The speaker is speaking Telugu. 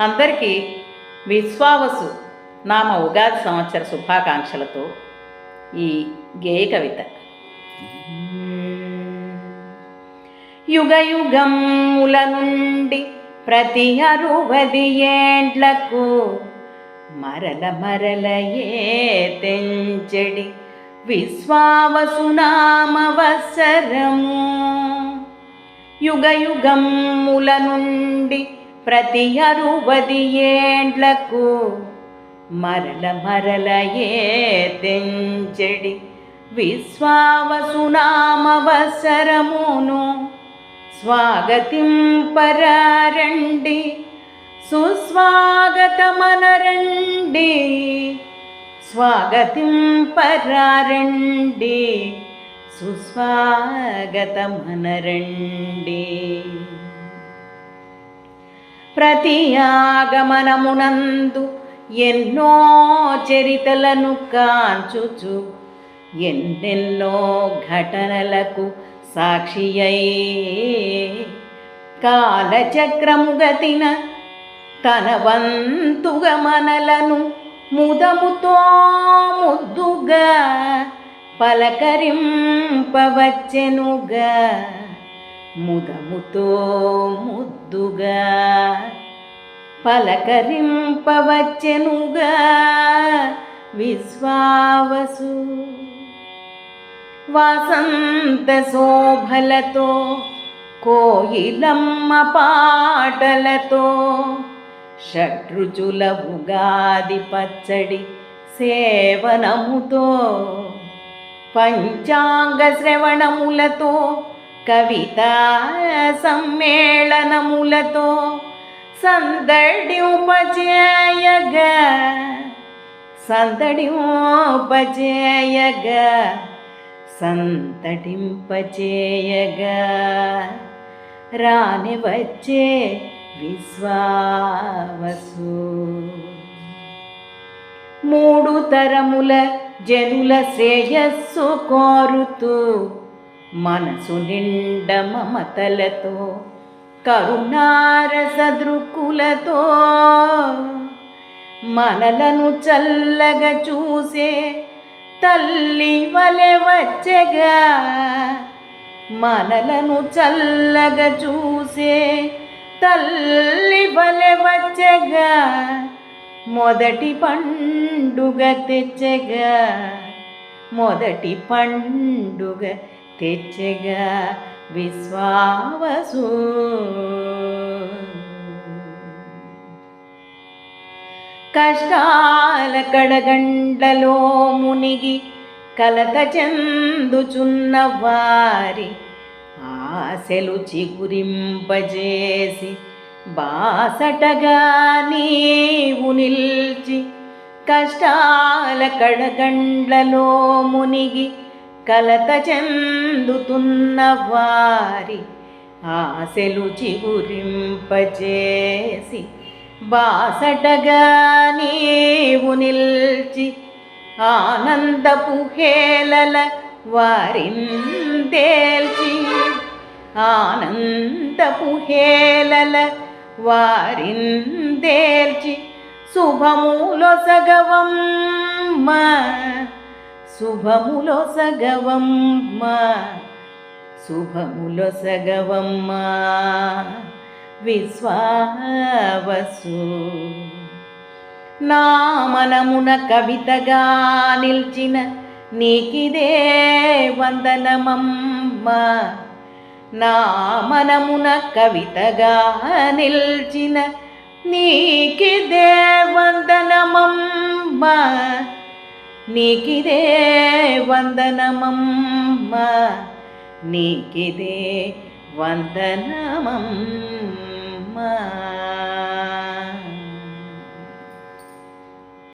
అందరికీ విశ్వావసు నామ ఉగాది సంవత్సర శుభాకాంక్షలతో ఈ గేయ కవిత. యుగయుగముల నుండి ప్రతి అరువది ఏండ్లకు మరల మరల ఏ తెంచెడి విశ్వావసునామవసరము యుగయుగముల నుండి ప్రతి అరువది ఏండ్లకు మరల మరల ఏ తెంచెడి. విశ్వావసునామవసరమును స్వాగతింపరారండి. సుస్వాగతమనరండి. స్వాగతింపరారండి. సుస్వాగతమనరండి. ప్రతి ఆగమనమునందు ఎన్నో చరితలను కాంచుచు ఎన్నెన్నో ఘటనలకు సాక్షి అయి కాలచక్రము గతిన తన వంతుగా మనలను ముదముతో ముద్దుగా పలకరింపవచ్చెనుగా. ముదముతో ముద్దుగా పలకరింపవచ్చెనుగా విశ్వావసు. వసంత శోభలతో కోయిలమ్మ పాటలతో షడ్రుచుల ఉగాది పచ్చడి సేవనముతో పంచాంగ శ్రవణములతో కవితా సమ్మేళనములతో సందడి ఉపజేయగా సందడి ఉపజేయగా సంతటింపచేయగా రాని వచ్చే విశ్వావసు. మూడు తరముల జనుల శ్రేయస్సు కోరుతూ మనసు నిండ మమతలతో కరుణారసదృక్కులతో మనలను చల్లగా చూసే తల్లి వలె వచ్చగా మనలను చల్లగా చూసే తల్లి వలె వచ్చగా మొదటి పండుగ తెచ్చగా మొదటి పండుగ తెచ్చగా విశ్వావసు. కష్టాల కడగండలో మునిగి కలత చెందుచున్న వారి ఆశలు చిగురింపజేసి బాసటగా నీవు నిల్చి కష్టాల కడగండ్లలో మునిగి కలత చెందుతున్న వారి ఆశలు చిగురింపచేసి బాసటగా నీవు నిల్చి ఆనందపు హేళల వారిందేల్చి ఆనందపు హేళల వారిందేల్చి శుభములో మా శుభములో సగవమ్మ శుభములో సగవమ్మ విశ్వావసు. నా మనమున కవితగా నిల్చిన నీకిదే వందనమమ్మ. నా మనమున కవితగా నిల్చిన నీకిదే వందనమమ్మ. నీకిదే వందనమమ్మ నీకిదే వందనమమ్మ.